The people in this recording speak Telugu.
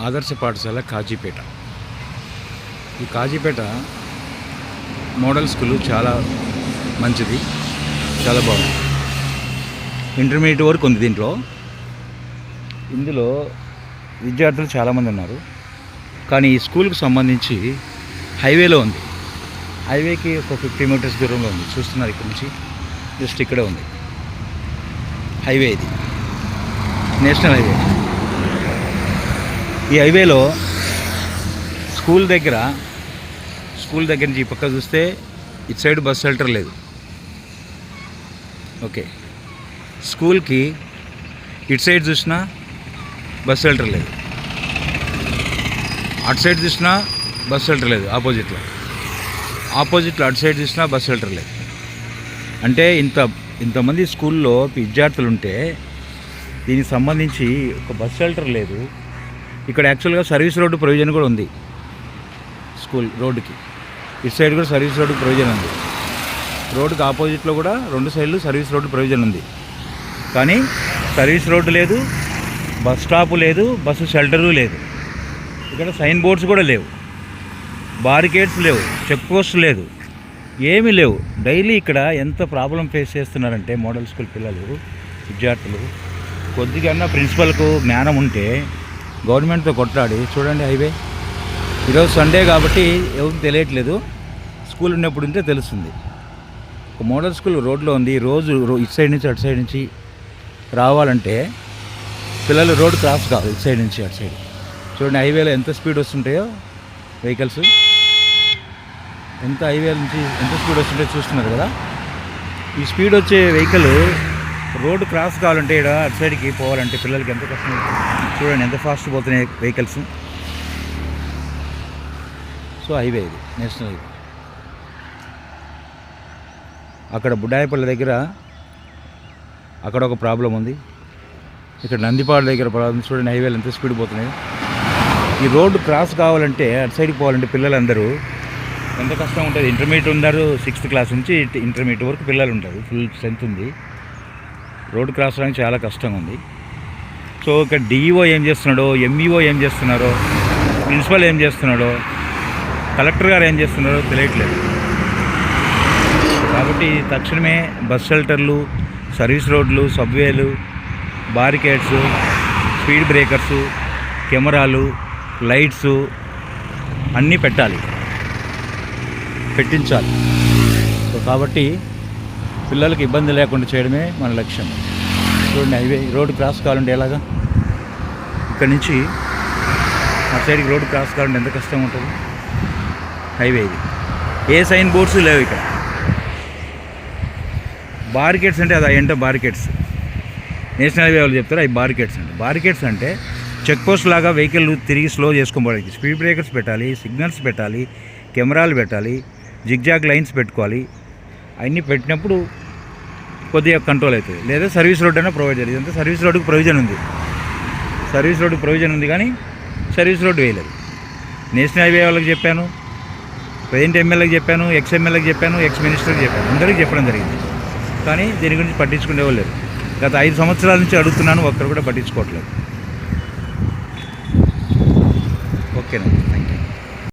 ఆదర్శ పాఠశాల కాజీపేట. ఈ కాజీపేట మోడల్ స్కూల్ చాలా మంచిది చాలా బాగుంది. ఇంటర్మీడియట్ వరకు ఉంది దీంట్లో. ఇందులో విద్యార్థులు చాలామంది ఉన్నారు. కానీ ఈ స్కూల్కి సంబంధించి హైవేలో ఉంది. హైవేకి ఒక ఫిఫ్టీ మీటర్స్ దూరంలో ఉంది. చూస్తున్నారు ఇక్కడ నుంచి జస్ట్ ఇక్కడే ఉంది. హైవే ఇది. National highway. ఈ హైవేలో స్కూల్ దగ్గర స్కూల్ దగ్గర నుంచి ఈ పక్క చూస్తే ఇటు సైడ్ బస్ షెల్టర్ లేదు. ఓకే. స్కూల్కి ఇటు సైడ్ చూసినా బస్ షెల్టర్ లేదు. అటు సైడ్ చూసినా బస్ షెల్టర్ లేదు ఆపోజిట్లో. ఆపోజిట్లో అటు సైడ్ చూసినా బస్ షెల్టర్ లేదు. అంటే ఇంత ఇంతమంది స్కూల్లో విద్యార్థులు ఉంటే దీనికి సంబంధించి ఒక బస్ షెల్టర్ లేదు. ఇక్కడ యాక్చువల్గా సర్వీస్ రోడ్డు ప్రొవిజన్ కూడా ఉంది. స్కూల్ రోడ్డుకి. ఇటు సైడ్ కూడా సర్వీస్ రోడ్డు ప్రొవిజన్ ఉంది. రోడ్డుకి ఆపోజిట్లో కూడా రెండు సైడ్లు సర్వీస్ రోడ్డు ప్రొవిజన్ ఉంది. కానీ సర్వీస్ రోడ్డు లేదు బస్ స్టాపు లేదు బస్సు షెల్టరు లేదు. ఇక్కడ సైన్ బోర్డ్స్ కూడా లేవు. బారికేడ్స్ లేవు చెక్ పోస్ట్ లేదు. ఏమీ లేవు. డైలీ ఇక్కడ ఎంత ప్రాబ్లం ఫేస్ చేస్తున్నారంటే మోడల్ స్కూల్ పిల్లలు విద్యార్థులు కొద్దిగా ప్రిన్సిపల్కు జ్ఞానం ఉంటే గవర్నమెంట్తో కొట్లాడి చూడండి హైవే. ఈరోజు సండే కాబట్టి ఎవరికి తెలియట్లేదు. స్కూల్ ఉన్నప్పుడు ఉంటే తెలుస్తుంది. ఒక మోడల్ స్కూల్ రోడ్లో ఉంది. రోజు రో- ఇటు సైడ్ నుంచి అటు సైడ్ నుంచి రావాలంటే పిల్లలు రోడ్ క్రాస్ కాదు ఇటు సైడ్ నుంచి అటు సైడ్. చూడండి హైవేలో ఎంత స్పీడ్ వస్తుంటాయో వెహికల్స్. ఎంత హైవే నుంచి ఎంత స్పీడ్ వస్తుంటాయో చూస్తున్నారు కదా. ఈ స్పీడ్ వచ్చే వెహికల్ రోడ్డు క్రాస్ కావాలంటే ఇక్కడ అటు సైడ్కి పోవాలంటే పిల్లలకి ఎంత కష్టం చూడండి ఎంత ఫాస్ట్ పోతున్నాయి వెహికల్స్ సో హైవే ఇది నేషనల్ హైవే అక్కడ బుడ్డాయపల్లి దగ్గర అక్కడ ఒక ప్రాబ్లం ఉంది. ఇక్కడ నందిపాడు దగ్గర ప్రాబ్లం చూడండి హైవేలు ఎంత స్పీడ్ పోతున్నాయి. ఈ రోడ్డు క్రాస్ కావాలంటే అటు సైడ్కి పోవాలంటే పిల్లలందరూ ఎంత కష్టం ఉంటుంది? ఇంటర్మీడియట్ ఉన్నారు సిక్స్త్ క్లాస్ నుంచి ఇంటర్మీడియట్ వరకు పిల్లలు ఉంటారు. ఫుల్ స్ట్రెంత్ ఉంది. రోడ్డు క్రాస్ అవ్వడానికి చాలా కష్టంగా ఉంది సో ఇక్కడ డిఈఓ ఏం చేస్తున్నాడో ఎంఈఓ ఏం చేస్తున్నారో ప్రిన్సిపల్ ఏం చేస్తున్నాడో కలెక్టర్ గారు ఏం చేస్తున్నారో తెలియట్లేదు. కాబట్టి తక్షణమే బస్ షెల్టర్లు సర్వీస్ రోడ్లు సబ్వేలు బారికేడ్స్ స్పీడ్ బ్రేకర్స్ కెమెరాలు లైట్స్ అన్నీ పెట్టాలి. పెట్టించాలి. సో కాబట్టి పిల్లలకి ఇబ్బంది లేకుండా చేయడమే మన లక్ష్యం. చూడండి హైవే రోడ్డు క్రాస్ కావాలంటే ఎలాగా? ఇక్కడ నుంచి ఆ సైడ్కి రోడ్డు క్రాస్ కావాలంటే ఎంత కష్టం ఉంటుంది? హైవే ఇది. ఏ సైన్ బోర్డ్స్ లేవు ఇక్కడ. బార్కెట్స్ అంటే అది ఏంటో బార్కెట్స్ నేషనల్ హైవే వాళ్ళు చెప్తారు అవి బార్కెట్స్ అంటే. బార్కెట్స్ అంటే చెక్ పోస్ట్ లాగా వెహికల్ తిరిగి స్లో చేసుకోవడానికి స్పీడ్ బ్రేకర్స్ పెట్టాలి సిగ్నల్స్ పెట్టాలి కెమెరాలు పెట్టాలి జిగ్జాగ్ లైన్స్ పెట్టుకోవాలి. అవన్నీ పెట్టినప్పుడు కొద్దిగా కంట్రోల్ అవుతుంది. లేదా సర్వీస్ రోడ్ అయినా ప్రొవైడ్ చేయాలి. ఇదంతా సర్వీస్ రోడ్డుకు ప్రొవిజన్ ఉంది. సర్వీస్ రోడ్డు ప్రొవిజన్ ఉంది కానీ సర్వీస్ రోడ్డు వేయలేదు. నేషనల్ హైవే వాళ్ళకి చెప్పాను ప్రజెంట్ ఎమ్మెల్యేకి చెప్పాను ఎక్స్ ఎమ్మెల్యేకి చెప్పాను ఎక్స్ మినిస్టర్కి చెప్పాను. అందరికీ చెప్పడం జరిగింది. కానీ దీని గురించి పట్టించుకునే వాళ్ళు లేరు. గత ఐదు సంవత్సరాల నుంచి అడుగుతున్నాను ఒక్కరు కూడా పట్టించుకోవట్లేదు. ఓకేనా?